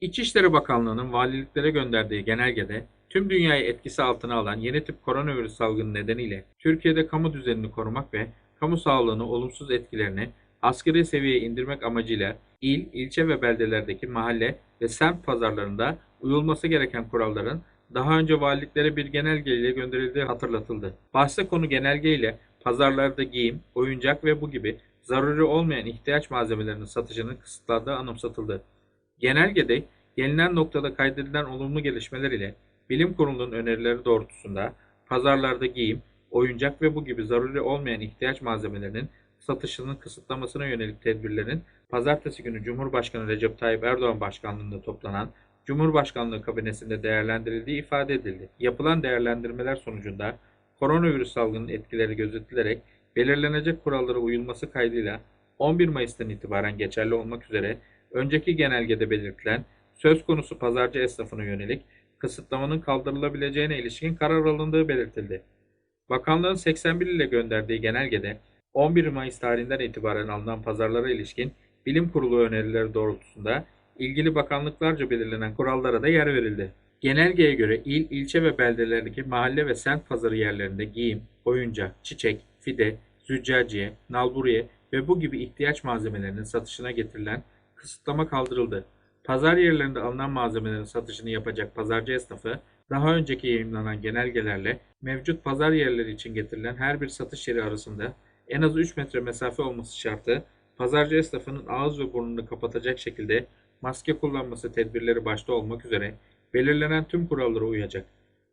İçişleri Bakanlığı'nın valiliklere gönderdiği genelgede tüm dünyayı etkisi altına alan yeni tip koronavirüs salgını nedeniyle Türkiye'de kamu düzenini korumak ve kamu sağlığını olumsuz etkilerini asgari seviyeye indirmek amacıyla il, ilçe ve beldelerdeki mahalle ve semt pazarlarında uyulması gereken kuralların daha önce valiliklere bir genelge ile gönderildiği hatırlatıldı. Bahse konu genelge ile pazarlarda giyim, oyuncak ve bu gibi zaruri olmayan ihtiyaç malzemelerinin satışının kısıtlandığı anımsatıldı. Genelgede gelinen noktada kaydedilen olumlu gelişmeler ile bilim kurulunun önerileri doğrultusunda pazarlarda giyim, oyuncak ve bu gibi zaruri olmayan ihtiyaç malzemelerinin satışının kısıtlamasına yönelik tedbirlerin pazartesi günü Cumhurbaşkanı Recep Tayyip Erdoğan başkanlığında toplanan Cumhurbaşkanlığı kabinesinde değerlendirildiği ifade edildi. Yapılan değerlendirmeler sonucunda koronavirüs salgının etkileri gözetilerek belirlenecek kurallara uyulması kaydıyla 11 Mayıs'tan itibaren geçerli olmak üzere önceki genelgede belirtilen söz konusu pazarcı esnafına yönelik kısıtlamanın kaldırılabileceğine ilişkin karar alındığı belirtildi. Bakanlığın 81 ile gönderdiği genelgede 11 Mayıs tarihinden itibaren alınan pazarlara ilişkin bilim kurulu önerileri doğrultusunda ilgili bakanlıklarca belirlenen kurallara da yer verildi. Genelgeye göre il, ilçe ve beldelerdeki mahalle ve semt pazarı yerlerinde giyim, oyuncak, çiçek, fide, züccaciye, nalburiye ve bu gibi ihtiyaç malzemelerinin satışına getirilen kısıtlama kaldırıldı. Pazar yerlerinde alınan malzemelerin satışını yapacak pazarcı esnafı, daha önceki yayınlanan genelgelerle mevcut pazar yerleri için getirilen her bir satış yeri arasında en az 3 metre mesafe olması şartı, pazarcı esnafının ağız ve burnunu kapatacak şekilde maske kullanması tedbirleri başta olmak üzere belirlenen tüm kurallara uyacak.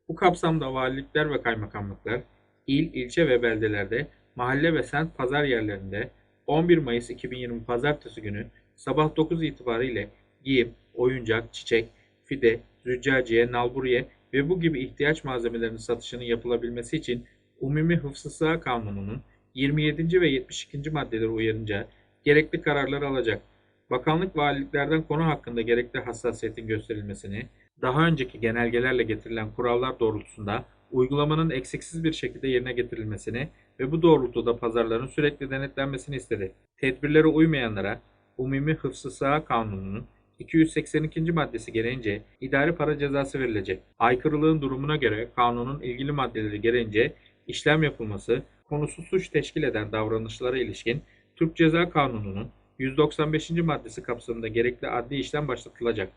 Bu kapsamda valilikler ve kaymakamlıklar, il, ilçe ve beldelerde, mahalle ve semt pazar yerlerinde 11 Mayıs 2020 Pazartesi günü sabah 9 itibariyle giyim, oyuncak, çiçek, fide, züccaciye, nalburiye ve bu gibi ihtiyaç malzemelerinin satışının yapılabilmesi için Umumi Hıfzı Kanunu'nun 27. ve 72. maddeleri uyarınca gerekli kararları alacak. Bakanlık valiliklerden konu hakkında gerekli hassasiyetin gösterilmesini, daha önceki genelgelerle getirilen kurallar doğrultusunda uygulamanın eksiksiz bir şekilde yerine getirilmesini ve bu doğrultuda pazarların sürekli denetlenmesini istedi. Tedbirlere uymayanlara Umumi Hıfzı Sıha Kanunu'nun 282. maddesi gereğince idari para cezası verilecek. Aykırılığın durumuna göre kanunun ilgili maddeleri gereğince işlem yapılması, konusu suç teşkil eden davranışlara ilişkin Türk Ceza Kanunu'nun 195. maddesi kapsamında gerekli adli işlem başlatılacak.